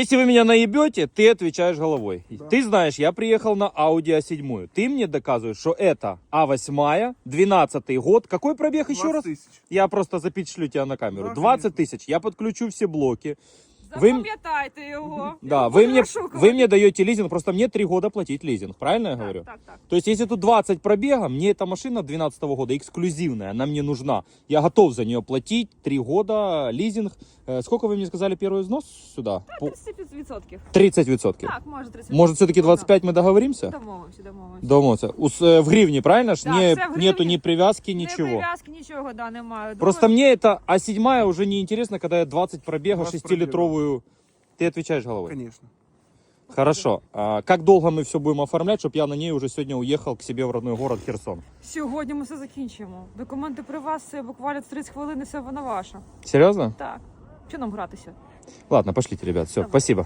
Если вы меня наебете, ты отвечаешь головой. Ты знаешь, я приехал на Audi A7. Ты мне доказываешь, что это А8, 12 год. Какой пробег еще раз? тысяч. Я просто запечатлю тебя на камеру. Да, 20 тысяч. Я подключу все блоки. Ви м- Запам'ятайте його. Да, Його вы будуть мне, розшукувати. вы мне даете лизинг, просто мне 3 года платить лизинг. Правильно я говорю? Так, так, так. То есть, если тут 20 пробега, мне эта машина 12 года эксклюзивная, она мне нужна. Я готов за нее платить 3 года лизинг. Э, Сколько вы мне сказали первый взнос сюда? По- 30%. 30 відсотків. Так, може 30%. Может, все-таки 25 мы договоримся? Домовимося, домовимося. Домовимся. Ус- э, В гривне, правильно? ж? Да, Не- все в нету гривні. ни привязки, Не ничего. прив'язки, нічого, да, немає. Просто мне это А7 уже не интересно, когда я 20 пробега, 20 6-литровую. Ты отвечаешь головой. Конечно. Хорошо. А как долго мы все будем оформлять, чтобы я на ней уже сегодня уехал к себе в родной город Херсон? Сьогодні ми все закінчимо. Документи при вас, це буквально 30 хвилин і все вона ваша. Серьезно? Так. Що нам гратися? Ладно, пошлите, ребят. Все, Давай. спасибо.